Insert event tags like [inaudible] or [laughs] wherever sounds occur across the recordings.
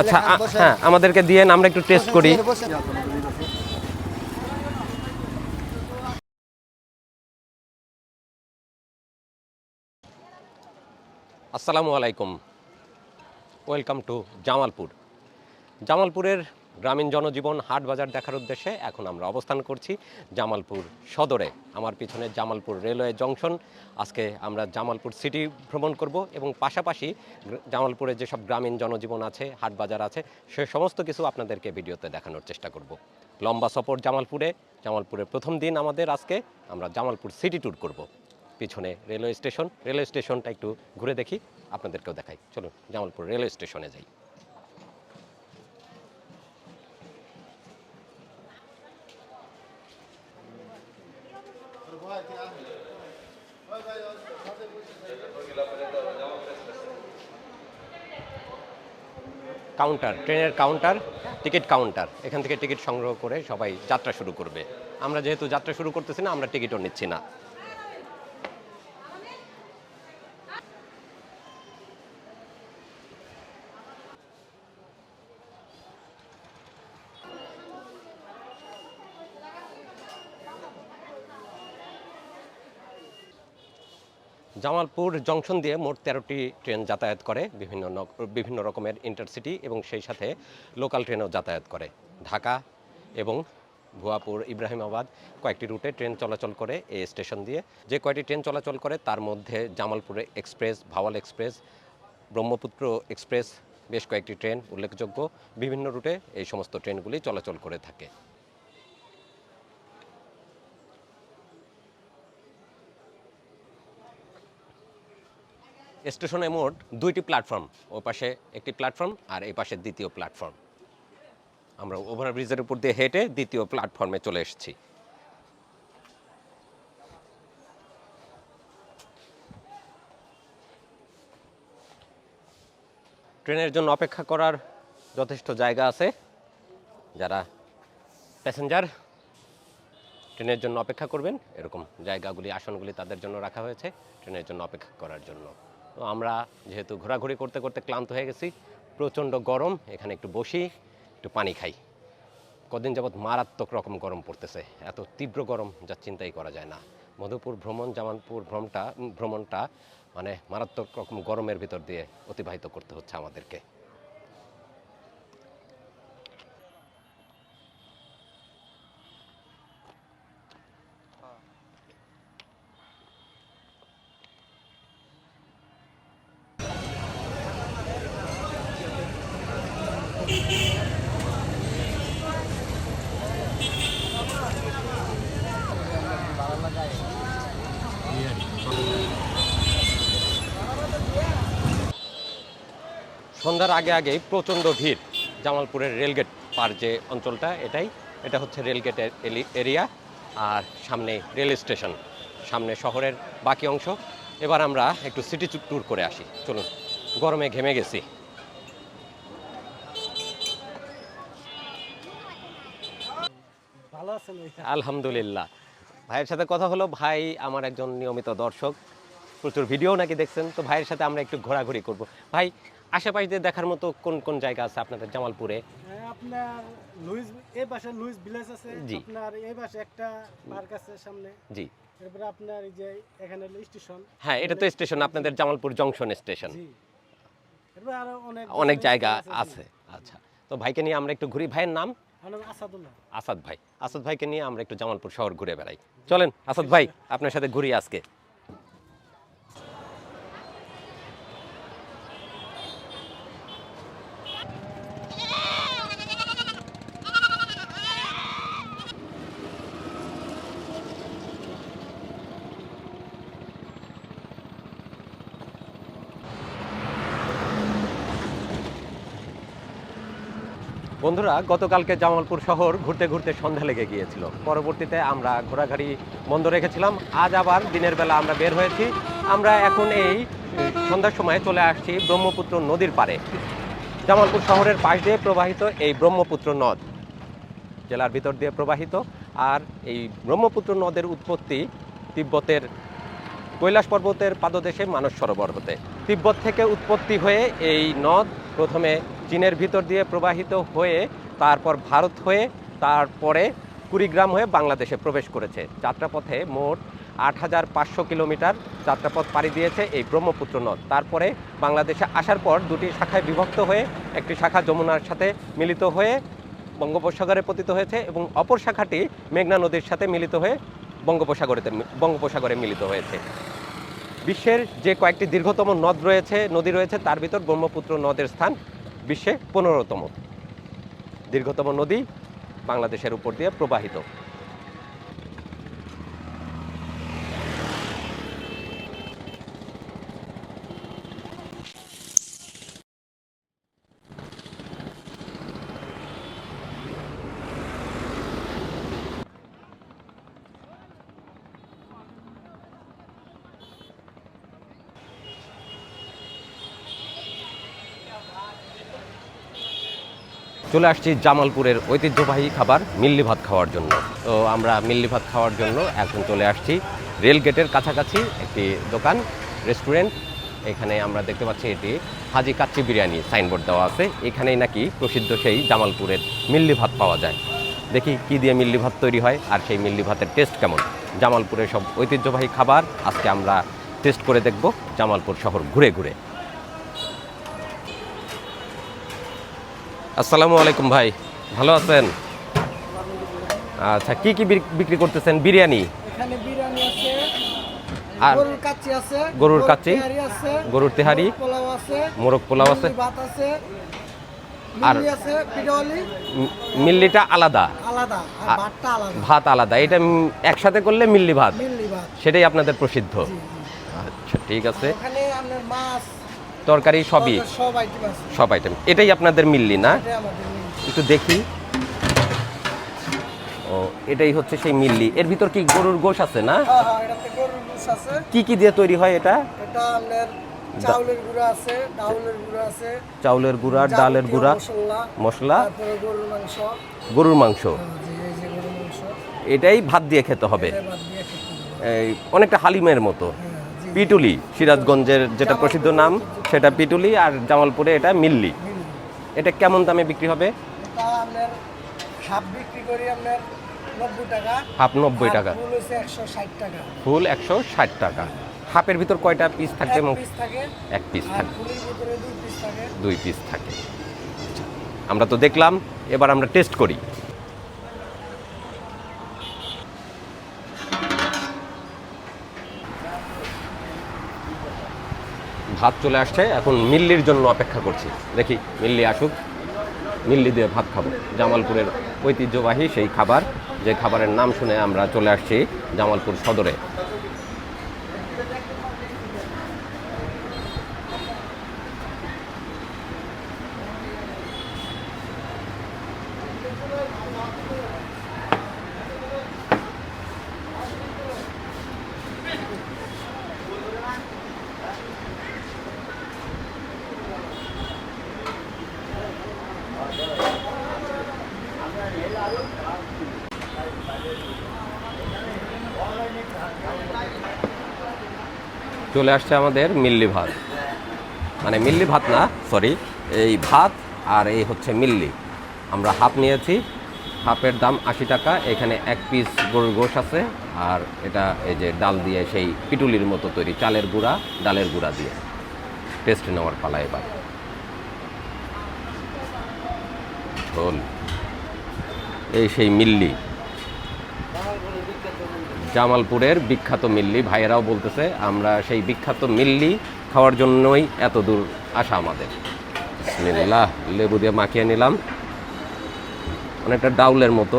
আচ্ছা হ্যাঁ আমাদেরকে দিয়ে আমরা একটু টেস্ট করি। আসসালামু আলাইকুম। ওয়েলকাম টু জামালপুর জামালপুরের গ্রামীণ জনজীবন হাট বাজার দেখার উদ্দেশ্যে এখন আমরা অবস্থান করছি জামালপুর সদরে। আমার পিছনে জামালপুর রেলওয়ে জংশন। আজকে আমরা জামালপুর সিটি ভ্রমণ করব এবং পাশাপাশি জামালপুরে যেসব গ্রামীণ জনজীবন আছে হাট বাজার আছে, সে সমস্ত কিছু আপনাদেরকে ভিডিওতে দেখানোর চেষ্টা করব। লম্বা সফর জামালপুরে। জামালপুরের প্রথম দিন আমাদের আজকে। আমরা জামালপুর সিটি ট্যুর করব। পিছনে রেলওয়ে স্টেশন। রেলওয়ে স্টেশনটা একটু ঘুরে দেখি, আপনাদেরকেও দেখাই। চলুন, জামালপুর রেলওয়ে স্টেশনে যাই। কাউন্টার ট্রেনের কাউন্টার টিকিট কাউন্টার এখান থেকে টিকিট সংগ্রহ করে সবাই যাত্রা শুরু করবে। আমরা যেহেতু যাত্রা শুরু করতেছি না, আমরা টিকিটও নিচ্ছি না। জামালপুর জংশন দিয়ে মোট তেরোটি ট্রেন যাতায়াত করে বিভিন্ন বিভিন্ন রকমের ইন্টারসিটি এবং সেই সাথে লোকাল ট্রেনও যাতায়াত করে। ঢাকা এবং ভুয়াপুর, ইব্রাহিমাবাদ কয়েকটি রুটে ট্রেন চলাচল করে এই স্টেশন দিয়ে। যে কয়টি ট্রেন চলাচল করে তার মধ্যে জামালপুরে express, Bhawal express, Brahmaputra express, বেশ কয়েকটি ট্রেন উল্লেখযোগ্য। বিভিন্ন রুটে এই সমস্ত ট্রেনগুলি চলাচল করে থাকে। স্টেশনে মোট দুইটি প্ল্যাটফর্ম, ও পাশে একটি প্ল্যাটফর্ম আর এই পাশে দ্বিতীয় প্ল্যাটফর্ম। আমরা ওভারব্রিজের উপর দিয়ে হেঁটে দ্বিতীয় প্ল্যাটফর্মে চলে এসেছি। ট্রেনের জন্য অপেক্ষা করার যথেষ্ট জায়গা আছে। যারা প্যাসেঞ্জার, ট্রেনের জন্য অপেক্ষা করবেন। এরকম জায়গাগুলি, আসনগুলি তাদের জন্য রাখা হয়েছে। ট্রেনের জন্য অপেক্ষা করার জন্য। তো আমরা যেহেতু ঘোরাঘুরি করতে করতে ক্লান্ত হয়ে গেছি, প্রচণ্ড গরম, এখানে একটু বসি, একটু পানি খাই। কদিন যাবৎ মারাত্মক রকম গরম পড়তেছে, এত তীব্র গরম যা চিন্তাই করা যায় না। মধুপুর ভ্রমণ জামানপুর ভ্রমণটা ভ্রমণটা মানে মারাত্মক রকম গরমের ভিতর দিয়ে অতিবাহিত করতে হচ্ছে আমাদেরকে। সন্ধ্যার আগে আগেই প্রচণ্ড ভিড়। জামালপুরের রেলগেট পার যে অঞ্চলটা এটাই। এটা হচ্ছে রেলগেটের এরিয়া আর সামনে রেল স্টেশন। সামনে শহরের বাকি অংশ। এবার আমরা একটু সিটি ট্যুর করে আসি। চলুন গরমে ঘেমে গেছি। ভালো আছেন আলহামদুলিল্লাহ। ভাইয়ের সাথে কথা হলো ভাই আমার একজন নিয়মিত দর্শক। প্রচুর ভিডিও নাকি দেখছেন তো ভাইয়ের সাথে আমরা একটু ঘোরাঘুরি করব। ভাই আশেপাশে দিয়ে দেখার মতো কোন কোন জায়গা আছে আপনাদের জামালপুরে? হ্যাঁ, আপনার লুইস এই পাশে লুইস ভিলেজ আছে আপনার এই পাশে একটা পার্ক আছে সামনে। জি। এরপরে আপনার এই যে এখানে স্টেশন। হ্যাঁ এটা তো স্টেশন আপনাদের জামালপুর জংশন স্টেশন। অনেক জায়গা আছে আচ্ছা। তো ভাইকে নিয়ে আমরা একটু ঘুরি। ভাইয়ের নাম? আসাদ ভাই। আসাদ ভাইকে নিয়ে আমরা একটু জামালপুর শহর ঘুরে বেড়াই। চলেন আসাদ ভাই আপনার সাথে ঘুরি আজকে। বন্ধুরা, গতকালকে জামালপুর শহর ঘুরতে ঘুরতে সন্ধ্যা লেগে গিয়েছিল। পরবর্তীতে আমরা ঘোরাঘুরি বন্ধ রেখেছিলাম। আজ আবার দিনের বেলা আমরা বের হয়েছি। আমরা এখন এই সন্ধ্যার সময় চলে আসছি ব্রহ্মপুত্র নদীর পারে জামালপুর শহরের পাশ দিয়ে প্রবাহিত এই ব্রহ্মপুত্র নদ। জেলার ভিতর দিয়ে প্রবাহিত। আর এই ব্রহ্মপুত্র নদের উৎপত্তি তিব্বতের কৈলাস পর্বতের পাদদেশে মানস সরোবর হতে। তিব্বত থেকে উৎপত্তি হয়ে এই নদ প্রথমে চীনের ভিতর দিয়ে প্রবাহিত হয়ে, তারপর ভারত হয়ে, তারপরে কুড়িগ্রাম হয়ে বাংলাদেশে প্রবেশ করেছে। যাত্রাপথে মোট আট হাজার পাঁচশো কিলোমিটার যাত্রাপথ পাড়ি দিয়েছে এই ব্রহ্মপুত্র নদ। তারপরে বাংলাদেশে আসার পর দুটি শাখায় বিভক্ত হয়ে, একটি শাখা যমুনার সাথে মিলিত হয়ে বঙ্গোপসাগরে পতিত হয়েছে এবং অপর শাখাটি মেঘনা নদীর সাথে মিলিত হয়ে বঙ্গোপসাগরেতে বঙ্গোপসাগরে মিলিত হয়েছে। বিশ্বের যে কয়েকটি দীর্ঘতম নদ রয়েছে, নদী রয়েছে, তার ভিতর ব্রহ্মপুত্র নদের স্থান বিশ্বে পনেরোতম দীর্ঘতম নদী বাংলাদেশের উপর দিয়ে প্রবাহিত। চলে আসছি জামালপুরের ঐতিহ্যবাহী খাবার, মিল্লি ভাত খাওয়ার জন্য। তো আমরা মিল্লি ভাত খাওয়ার জন্য এখন চলে আসছি রেল গেটের কাছাকাছি একটি দোকান, রেস্টুরেন্ট। এখানে আমরা দেখতে পাচ্ছি এটি হাজি কাচ্চি বিরিয়ানি সাইনবোর্ড দেওয়া আছে। এখানেই নাকি প্রসিদ্ধ সেই জামালপুরের মিল্লি ভাত পাওয়া যায়। দেখি কি দিয়ে মিল্লি ভাত তৈরি হয় আর সেই মিল্লি ভাতের টেস্ট কেমন। জামালপুরের সব ঐতিহ্যবাহী খাবার, আজকে আমরা টেস্ট করে দেখব জামালপুর শহর ঘুরে ঘুরে। আসসালামু আলাইকুম ভাই ভালো আছেন? আচ্ছা কি কি বিক্রি করতেছেন? বিরিয়ানি? আর গরুর কাচ্চি গরুর তেহারি মুরগ পোলাও আছে আর- মিল্লিটা আলাদা? ভাত আলাদা। এটা একসাথে করলে মিল্লি ভাত? সেটাই আপনাদের প্রসিদ্ধ। আচ্ছা ঠিক আছে। মাছ তরকারি সবই। সব আইটেম এটাই আপনাদের মিল্লি না। একটু দেখি। ও এটাই হচ্ছে সেই মিল্লি। এর ভিতর কি গরুর গোশ আছে না? হ্যাঁ হ্যাঁ কি কি দিয়ে তৈরি হয় এটা? চাউলের গুঁড়া আছে ডাউলের গুঁড়া আছে। চাউলের গুঁড়া ডালের গুঁড়া মশলা। গরুর মাংস। গরুর মাংস। হ্যাঁ, গরুর মাংস। এটাই ভাত দিয়ে খেতে হবে। অনেকটা হালিমের মতো। পিটুলি সিরাজগঞ্জের যেটা প্রসিদ্ধ নাম সেটা পিটুলি আর জামালপুরে এটা মিল্লি। এটা কেমন দামে বিক্রি হবে? হাফ নব্বই টাকা। ফুল একশো ষাট টাকা। হাফের ভিতর কয়টা পিস থাকে। এক পিস থাকে। দুই পিস থাকে। আচ্ছা, আমরা তো দেখলাম এবার আমরা টেস্ট করি। ভাত চলে আসছে। এখন মিল্লির জন্য অপেক্ষা করছি। দেখি, মিল্লি আসুক। মিল্লি দিয়ে ভাত খাব। জামালপুরের ঐতিহ্যবাহী সেই খাবার। যে খাবারের নাম শুনে আমরা চলে আসছি জামালপুর সদরে। চলে আসছে আমাদের মিল্লি ভাত। মানে মিল্লি ভাত না সরি এই ভাত আর এই হচ্ছে মিল্লি। আমরা হাফ নিয়েছি, হাফের দাম আশি টাকা, এখানে এক পিস গরুর গোশ আছে, আর এটা এই যে ডাল দিয়ে সেই পিটুলির মতো তৈরি, চালের গুঁড়া, ডালের গুঁড়া দিয়ে। টেস্ট নেওয়ার পালা এবার। ঝোল এই সেই মিল্লি। জামালপুরের বিখ্যাত মিল্লি। ভাইয়েরাও বলতেছে, আমরা সেই বিখ্যাত মিল্লি খাওয়ার জন্যই এত দূর আসা আমাদের। বিসমিল্লাহ, লেবু দিয়ে মাখিয়ে নিলাম। অনেকটা ডাউলের মতো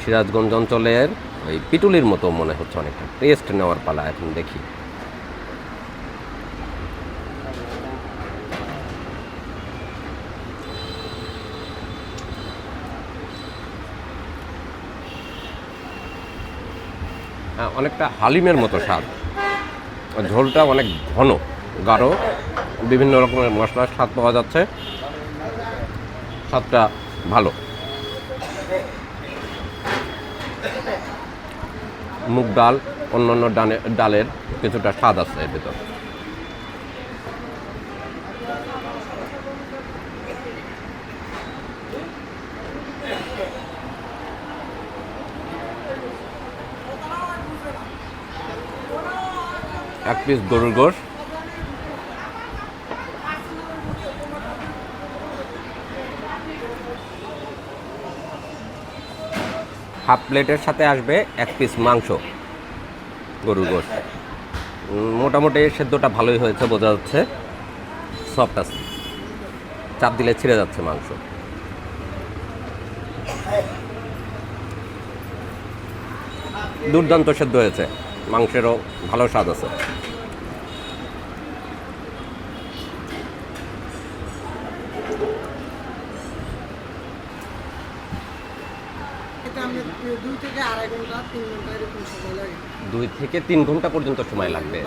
সিরাজগঞ্জ অঞ্চলের ওই পিটুলির মতো মনে হচ্ছে অনেকটা। টেস্ট নেওয়ার পালা এখন দেখি। অনেকটা হালিমের মতো স্বাদ। ঝোলটা অনেক ঘন, গাঢ়, বিভিন্ন রকমের মশলার স্বাদ পাওয়া যাচ্ছে। স্বাদটা ভালো। মুগ ডাল, অন্যান্য ডানে ডালের কিছুটা স্বাদ আছে এর ভিতর। এক পিস গরুর গোশ। হাফ প্লেটের সাথে আসবে এক পিস মাংস গরুর গোশ। মোটামুটি সেদ্ধটা ভালোই হয়েছে, বোঝা যাচ্ছে। সফট আছে। চাপ দিলে ছিঁড়ে যাচ্ছে মাংস। দুর্দান্ত সেদ্ধ হয়েছে। মাংসেরও ভালো স্বাদ আছে। দুই থেকে তিন ঘণ্টা পর্যন্ত সময় লাগবে।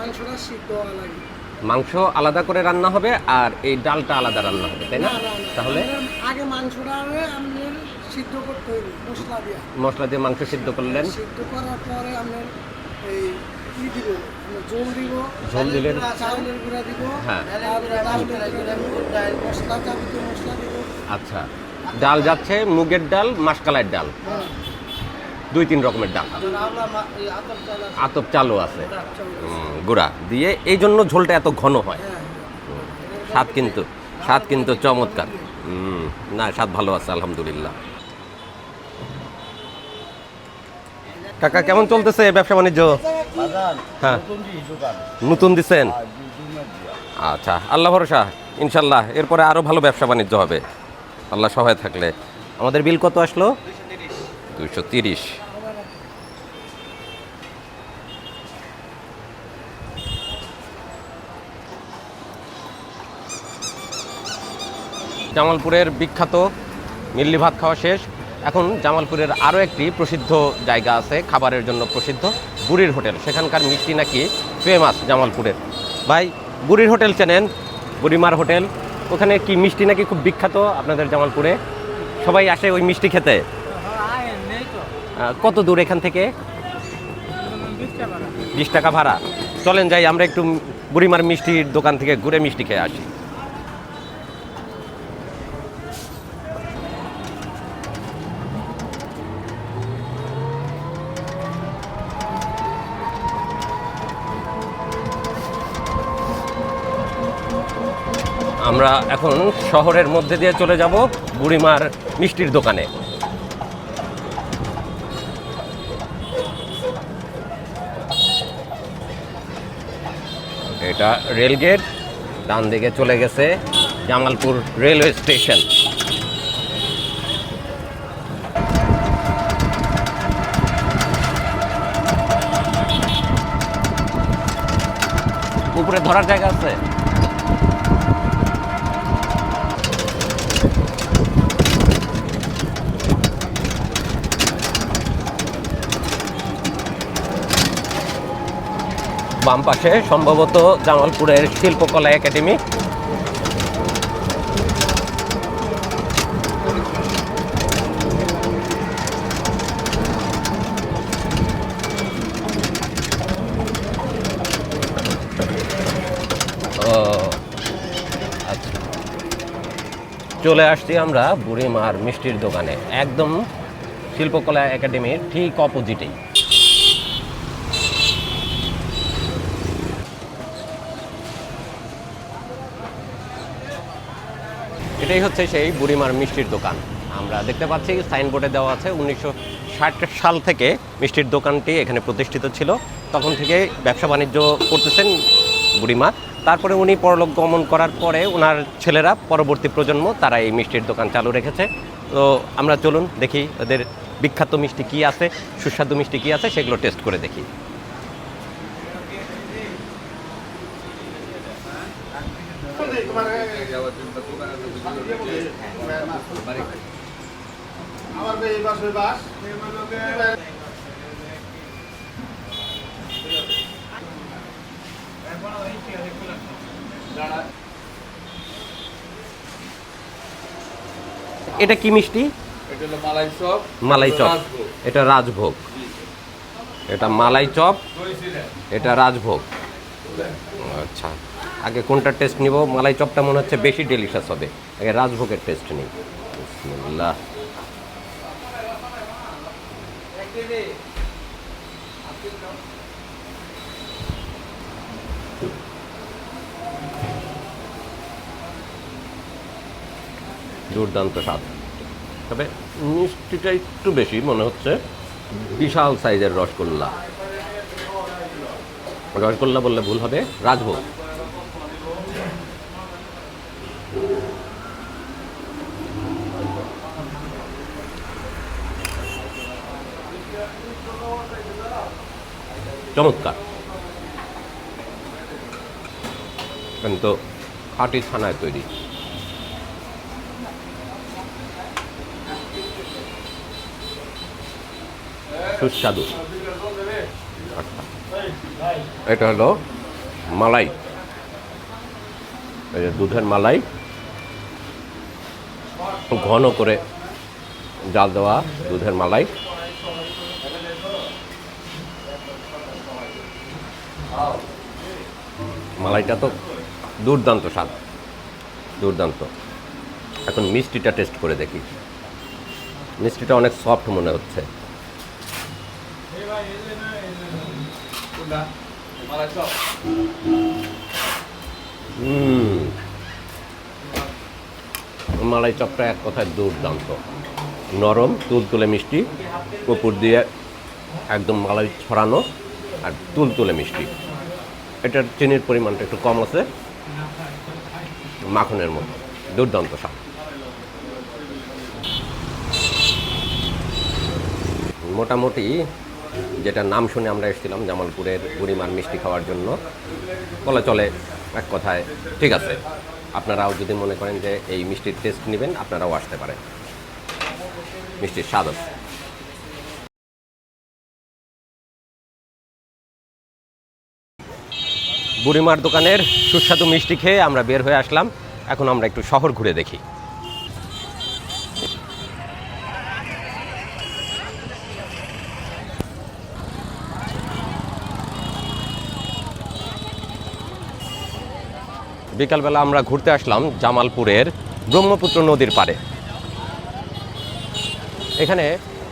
মাংস আলাদা করে রান্না হবে আর এই ডালটা আলাদা রান্না হবে তাই না। তাহলে আগে মাংসটা সিদ্ধ করতে হইবে মশলা দিয়া। মশলা দিয়ে মাংস সিদ্ধ করলেন। সিদ্ধ করার পরে এই কি দিব? আপনার দিব ঝোল দিলেন। চাউলের গুঁড়া দিব হ্যাঁ। মশলা মশলা দিব। আচ্ছা। ডাল যাচ্ছে মুগের ডাল মাসকালাইয়ের ডাল। হ্যাঁ। দুই তিন রকমের ডাল। আতপ চাল আছে, চালও আছে। গুঁড়া। দিয়ে এই জন্য ঝোলটা এত ঘন হয়। হ্যাঁ স্বাদ কিন্তু স্বাদ কিন্তু চমৎকার। না স্বাদ ভালো আছে আলহামদুলিল্লাহ। কাকা কেমন চলতেছে ব্যবসা বাণিজ্য? হ্যাঁ। নতুন দিচ্ছেন আচ্ছা আল্লাহ ভরসা ইনশাল্লাহ এরপরে আরও ভালো ব্যবসা বাণিজ্য হবে। আল্লাহ সহায় থাকলে। আমাদের বিল কত আসলো? দুইশো তিরিশ। জামালপুরের বিখ্যাত মিল্লি ভাত খাওয়া শেষ। এখন জামালপুরের আরও একটি প্রসিদ্ধ জায়গা আছে, খাবারের জন্য প্রসিদ্ধ বুড়ির হোটেল। সেখানকার মিষ্টি নাকি ফেমাস জামালপুরের। ভাই, বুড়ির হোটেল চেনেন? বুড়িমার হোটেল। ওখানে কি মিষ্টি নাকি খুব বিখ্যাত আপনাদের জামালপুরে? সবাই আসে ওই মিষ্টি খেতে? কত দূর এখান থেকে? বিশ টাকা ভাড়া। চলেন যাই, আমরা একটু বুড়িমার মিষ্টির দোকান থেকে ঘুরে মিষ্টি খেয়ে আসি। আমরা এখন শহরের মধ্যে দিয়ে চলে যাব বুড়িমার মিষ্টির দোকানে। এটা রেলগেট, ডান দিকে চলে গেছে জামালপুর রেলওয়ে স্টেশন। উপরে ধরার জায়গা আছে? বাম পাশে, সম্ভবত জামালপুরের শিল্পকলা একাডেমি। আচ্ছা। চলে আসছি আমরা বুড়িমার মিষ্টির দোকানে। একদম শিল্পকলা একাডেমির ঠিক অপোজিটেই এটাই হচ্ছে সেই বুড়িমার মিষ্টির দোকান। আমরা দেখতে পাচ্ছি, সাইনবোর্ডে দেওয়া আছে উনিশশো ষাট সাল থেকে মিষ্টির দোকানটি এখানে প্রতিষ্ঠিত ছিল। তখন থেকে ব্যবসা বাণিজ্য করতেছেন বুড়িমা। তারপরে উনি পরলোক গমন করার পরে ওনার ছেলেরা পরবর্তী প্রজন্ম তারা এই মিষ্টির দোকান চালু রেখেছে। তো আমরা চলুন দেখি ওদের বিখ্যাত মিষ্টি কী আছে, সুস্বাদু মিষ্টি কী আছে, সেগুলো টেস্ট করে দেখি। এটা কি মিষ্টি? এটা হলো মালাই চপ। মালাই চপ। এটা রাজভোগ। এটা মালাই চপ। এটা রাজভোগ। আচ্ছা। আগে কোনটা টেস্ট নিব? মালাই চপটা মনে হচ্ছে বেশি ডেলিশাস হবে। আগে রাজভোগের টেস্ট নিই। বিসমিল্লাহ। দুর্দান্ত স্বাদ। তবে মিষ্টিটা একটু বেশি মনে হচ্ছে। বিশাল সাইজের রসগোল্লা। রসগোল্লা বললে ভুল হবে। রাজভোগ। চমৎকার। কিন্তু খাঁটি ছানায় তৈরি। সুস্বাদু। এটা হলো মালাই। দুধের মালাই। ঘন করে জাল দেওয়া দুধের মালাই। মালাইটা তো দুর্দান্ত স্বাদ। দুর্দান্ত। এখন মিষ্টিটা টেস্ট করে দেখি। মিষ্টিটা অনেক সফট মনে হচ্ছে। মালাই চপটা এক কথায় দুর্দান্ত। নরম, তুলতুলে মিষ্টি। উপর দিয়ে একদম মালাই ছড়ানো আর তুলতুলে মিষ্টি। এটার চিনির পরিমাণটা একটু কম আছে। মাখনের মতো। দুর্দান্ত স্বাদ। মোটামুটি যেটা নাম শুনে আমরা এসেছিলাম, জামালপুরের বুড়িমার মিষ্টি খাওয়ার জন্য। বলা চলে এক কথায়, ঠিক আছে। আপনারাও যদি মনে করেন যে এই মিষ্টির টেস্ট নেবেন, আপনারাও আসতে পারেন। মিষ্টির স্বাদ আছে। বুড়িমার দোকানের সুস্বাদু মিষ্টি খেয়ে আমরা বের হয়ে আসলাম। এখন আমরা একটু শহর ঘুরে দেখি। বিকালবেলা আমরা ঘুরতে আসলাম জামালপুরের ব্রহ্মপুত্র নদীর পাড়ে। এখানে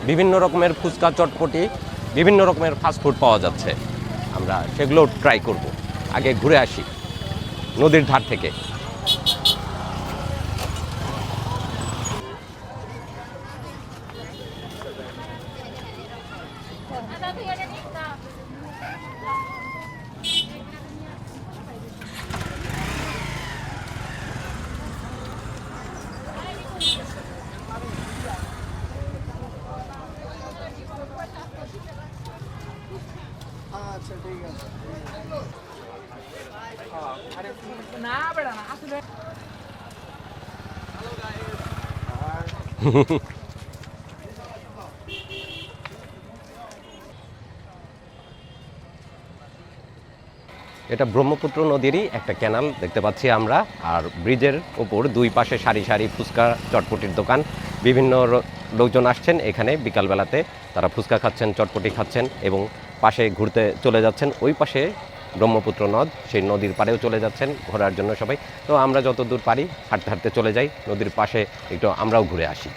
বিভিন্ন রকমের ফুচকা চটপটি, বিভিন্ন রকমের ফাস্টফুড পাওয়া যাচ্ছে। আমরা সেগুলো ট্রাই করব। আগে ঘুরে আসি নদীর ধার থেকে। [laughs] এটা ব্রহ্মপুত্র নদীরই একটা ক্যানাল দেখতে পাচ্ছি আমরা, আর ব্রিজের ওপর দুই পাশে সারি সারি ফুচকা চটপটির দোকান। বিভিন্ন লোকজন আসছেন এখানে বিকালবেলাতে, তারা ফুচকা খাচ্ছেন, চটপটি খাচ্ছেন এবং পাশে ঘুরতে চলে যাচ্ছেন। ওই পাশে ব্রহ্মপুত্র নদ সেই নদীর পাড়েও চলে যাচ্ছেন ঘোরার জন্য সবাই। তো আমরা যত দূর পারি হাঁটতে হাঁটতে চলে যাই নদীর পাশে একটু আমরাও ঘুরে আসি।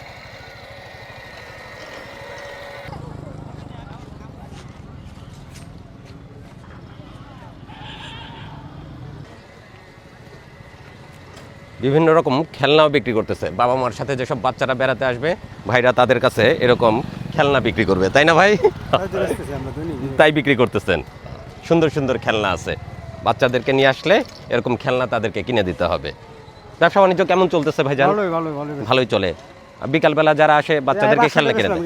বিভিন্ন রকম খেলনাও বিক্রি করতেছে। বাবা মার সাথে যেসব বাচ্চারা বেড়াতে আসবে ভাইরা তাদের কাছে এরকম খেলনা বিক্রি করবে। তাই না ভাই? তাই বিক্রি করতেছেন। সুন্দর সুন্দর খেলনা আছে। বাচ্চাদেরকে নিয়ে আসলে এরকম খেলনা তাদেরকে কিনে দিতে হবে। ব্যবসা বাণিজ্য কেমন চলতেছে ভাইজান? ভালোই ভালোই চলে। বিকালবেলা যারা আসে বাচ্চাদেরকে খেলনা কিনে দেয়।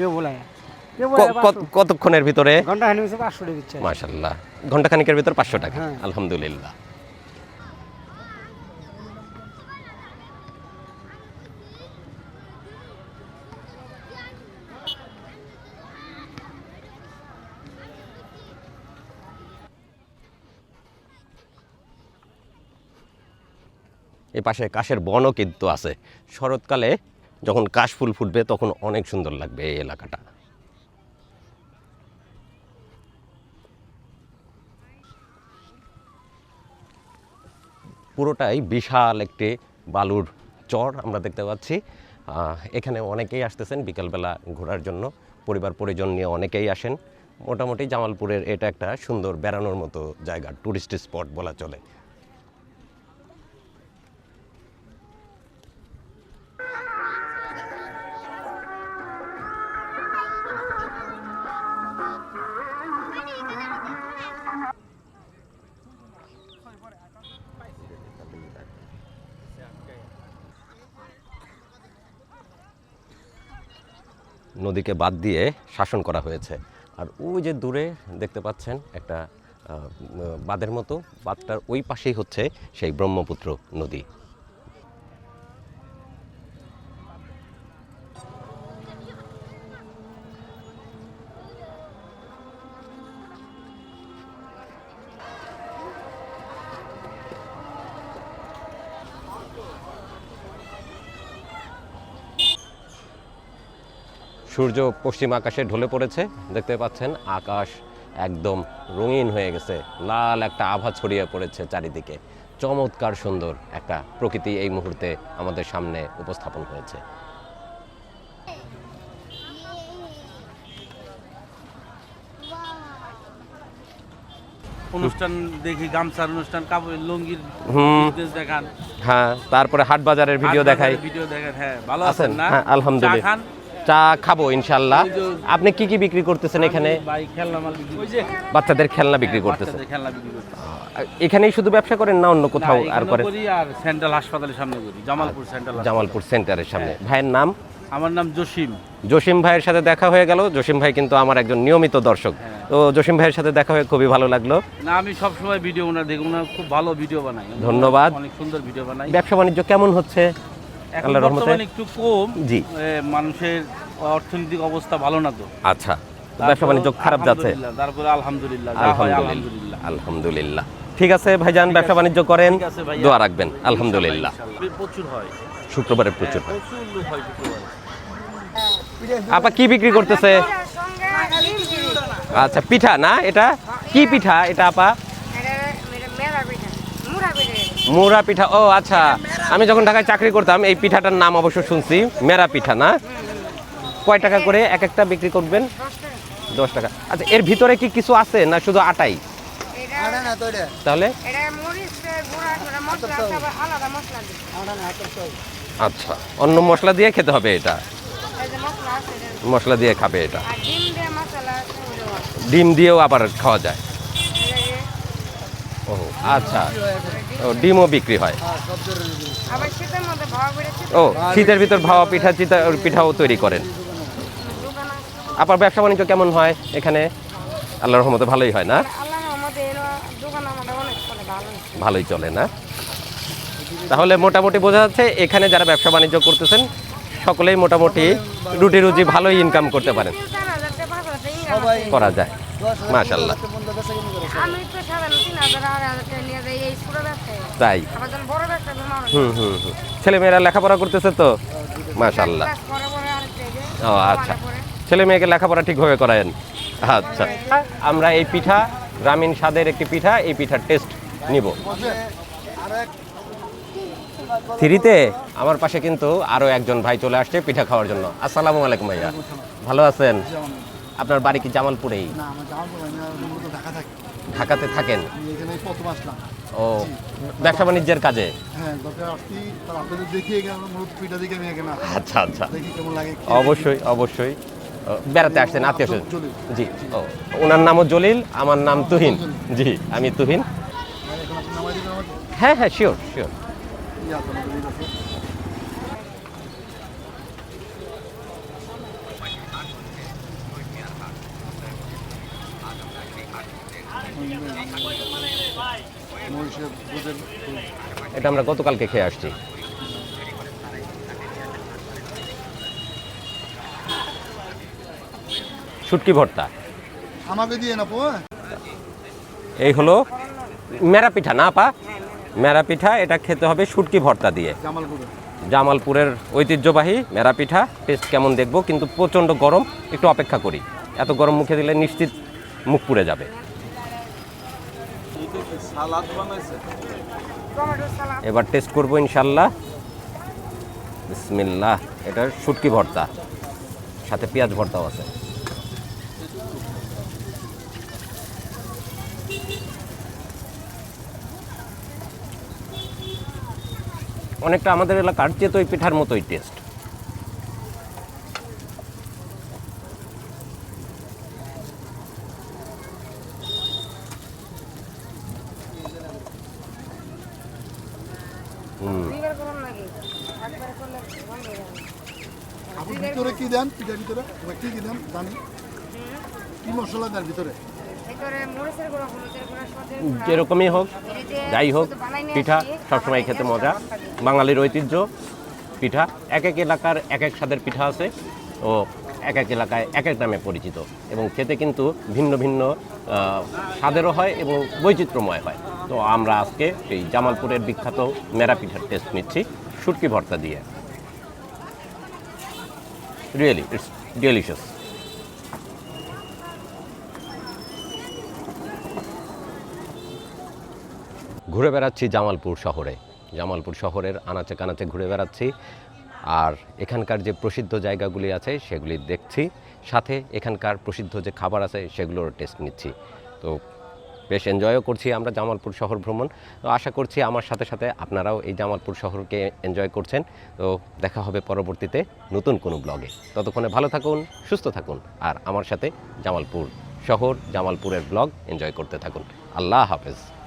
কতক্ষণের ভিতরে? ঘণ্টা খানিকের ঘন্টাখানিকের ভিতর পাঁচশো টাকা। হ্যাঁ। আলহামদুলিল্লাহ। এই পাশে কাশের বনও কিন্তু আছে। শরৎকালে যখন কাশ ফুল ফুটবে তখন অনেক সুন্দর লাগবে এই এলাকাটা। পুরোটাই বিশাল একটি বালুর চর আমরা দেখতে পাচ্ছি। এখানে অনেকেই আসতেছেন বিকালবেলা ঘোরার জন্য। পরিবার, পরিজন নিয়ে অনেকেই আসেন। মোটামুটি জামালপুরের এটা একটা সুন্দর বেড়ানোর মতো জায়গা টুরিস্ট স্পট বলা চলে। নদীকে বাদ দিয়ে শাসন করা হয়েছে। আর ওই যে দূরে দেখতে পাচ্ছেন একটা বাঁধের মতো, বাঁধটার ওই পাশেই হচ্ছে সেই ব্রহ্মপুত্র নদী। সূর্য পশ্চিম আকাশে ঢলে পড়েছে। দেখতে পাচ্ছেন আকাশ একদম রঙিন হয়ে গেছে। লাল একটা আভা ছড়িয়ে পড়েছে চারিদিকে। চমৎকার সুন্দর একটা প্রকৃতি এই মুহূর্তে আমাদের সামনে উপস্থাপন হয়েছে। অনুষ্ঠান দেখি গামছার অনুষ্ঠান লুঙ্গির দেখান। হ্যাঁ তারপরে হাট বাজারের ভিডিও দেখাই। ভিডিও দেখেন হ্যাঁ ভালো আছেন? আছেন না? হ্যাঁ আলহামদুলিল্লাহ। চা খাব ইনশাল্লাহ। আপনি কি কি বিক্রি করতেছেন এখানে? বাচ্চাদের খেলনা বিক্রি করতেছেন এখানেই শুধু ব্যবসা করেন না অন্য কোথাও আর করেন? আর সেন্ট্রাল হাসপাতালের সামনে করি জামালপুর সেন্ট্রাল জামালপুর সেন্টারের সামনে। হ্যাঁ। ভাইয়ের নাম? আমার নাম জসিম। জসিম ভাইয়ের সাথে দেখা হয়ে গেল। জসিম ভাই কিন্তু আমার একজন নিয়মিত দর্শক। হ্যাঁ। তো জসিম ভাইয়ের সাথে দেখা হয়ে খুবই ভালো লাগল। না আমি সব সময় ভিডিও ওনার দেখি ওনার খুব ভালো ভিডিও বানাই। ধন্যবাদ। অনেক সুন্দর ভিডিও বানাই। ব্যবসা বাণিজ্য কেমন হচ্ছে? আল্লাহর রহমতে? একটু কম জি। মানুষের অর্থনৈতিক অবস্থা ভালো না তো। আচ্ছা ব্যবসা বাণিজ্য খারাপ যাচ্ছে? তারপরে আলহামদুলিল্লাহ আলহামদুলিল্লাহ। আলহামদুলিল্লাহ। ঠিক আছে ভাইজান ব্যবসা বাণিজ্য করেন দোয়া রাখবেন। আলহামদুলিল্লাহ। প্রচুর হয়। শুক্রবারে প্রচুর হ্যাঁ, প্রচুর হয় আপা কি বিক্রি করতেছে? আচ্ছা পিঠা না এটা? কি পিঠা এটা আপা? মুরা পিঠা, ও আচ্ছা। আমি যখন ঢাকায় চাকরি করতাম, এই পিঠাটার নাম অবশ্য শুনছি, মেরা পিঠা, না? কয় টাকা করে এক একটা বিক্রি করবেন? দশ টাকা। আচ্ছা এর ভিতরে কি কিছু আছে, না শুধু আটাই? তাহলে? আচ্ছা অন্য মশলা দিয়ে খেতে হবে এটা? মশলা দিয়ে খাবে এটা? ডিম দিয়েও আবার খাওয়া যায়। ও আচ্ছা। ও ডিমও বিক্রি হয়। আবার ও শীতের ভিতর ভাওয়া পিঠা চিতা পিঠাও তৈরি করেন। আপনার ব্যবসা বাণিজ্য কেমন হয় এখানে? আল্লাহর রহমতে ভালোই হয় না? ভালোই চলে না? তাহলে মোটামুটি বোঝা যাচ্ছে এখানে যারা ব্যবসা বাণিজ্য করতেছেন সকলেই মোটামুটি রুটি রুজি ভালোই ইনকাম করতে পারেন। করা যায়। দশ হাজার, মাশাআল্লাহ। পনেরো হাজার, পঞ্চাশ হাজার করে সবাই। আমি তো সাধারণ তিন হাজার আড়াই হাজার টাকা নিয়ে যাই এই ছোট ব্যবসায়। তাই? আবার যখন বড় ব্যবসা হুম হুম হুম। ছেলেমেয়েরা লেখাপড়া করতেছে তো? মাশাল্লাহ ও আচ্ছা। ছেলে মেয়েকে লেখাপড়া ঠিকভাবে করায়েন। আচ্ছা। আমরা এই পিঠা গ্রামীণ স্বাদের একটি পিঠা এই পিঠার টেস্ট নিব। থ্রিতে আমার পাশে কিন্তু আরও একজন ভাই চলে আসছে পিঠা খাওয়ার জন্য। আসসালামু আলাইকুম ভাইয়া। ভালো আছেন? আপনার বাড়ি কি জামালপুরেই? ঢাকাতে থাকেন? ও ব্যবসা বাণিজ্যের কাজে? হ্যাঁ। আচ্ছা আচ্ছা। অবশ্যই অবশ্যই। বেড়াতে আসছেন আত্মীয় স্বজন। জি ও ওনার নামও জলিল আমার নাম তুহিন। জি আমি তুহিন। হ্যাঁ হ্যাঁ শিওর শিওর ইয়ে আছে আমাদের এই কাছে। মহিষের দুধের দুধ। এটা আমরা গতকালকে খেয়ে আসছি। শুটকি ভর্তা। আমাকে দিয়ে না পো? এই হলো মেরা পিঠা না পা? মেরা পিঠা এটা খেতে হবে শুটকি ভর্তা দিয়ে। জামালপুরের ঐতিহ্যবাহী মেরা পিঠা টেস্ট কেমন দেখব কিন্তু প্রচণ্ড গরম একটু অপেক্ষা করি। এত গরম মুখে দিলে নিশ্চিত মুখ পুড়ে যাবে। এবার টেস্ট করব ইনশাল্লাহ। বিসমিল্লাহ এটা শুটকি ভর্তা, সাথে পেঁয়াজ ভর্তাও আছে। অনেকটা আমাদের এলাকার চেতই পিঠার মতোই টেস্ট হুম দুইবার করুন নাকি একবার করলে বন্ধ হয়ে যাবে আপনি ভিতরে কি দেন পিঠার কি দেন জানি কি মশলা ভিতরে? যেরকমই হোক যাই হোক পিঠা সবসময় খেতে মজা। বাঙালির ঐতিহ্য পিঠা। এক এক এলাকার এক এক স্বাদের পিঠা আছে ও এক এক এলাকায় এক এক নামে পরিচিত। এবং খেতে কিন্তু ভিন্ন ভিন্ন স্বাদেরও হয় এবং বৈচিত্র্যময় হয়। তো আমরা আজকে এই জামালপুরের বিখ্যাত মেরা পিঠার টেস্ট নিচ্ছি। শুটকি ভর্তা দিয়ে। রিয়েলি ইটস ডেলিশিয়াস ঘুরে বেড়াচ্ছি জামালপুর শহরে। জামালপুর শহরের আনাচে কানাচে ঘুরে বেড়াচ্ছি। আর এখানকার যে প্রসিদ্ধ জায়গাগুলি আছে, সেগুলি দেখছি। সাথে এখানকার প্রসিদ্ধ যে খাবার আছে, সেগুলোর টেস্ট নিচ্ছি। তো বেশ এনজয়ও করছি আমরা জামালপুর শহর ভ্রমণ। তো আশা করছি আমার সাথে সাথে আপনারাও এই জামালপুর শহরকে এনজয় করছেন। তো দেখা হবে পরবর্তীতে নতুন কোনো ব্লগে ততক্ষণে ভালো থাকুন, সুস্থ থাকুন আর আমার সাথে জামালপুর শহর, জামালপুরের ব্লগ এনজয় করতে থাকুন। আল্লাহ হাফেজ।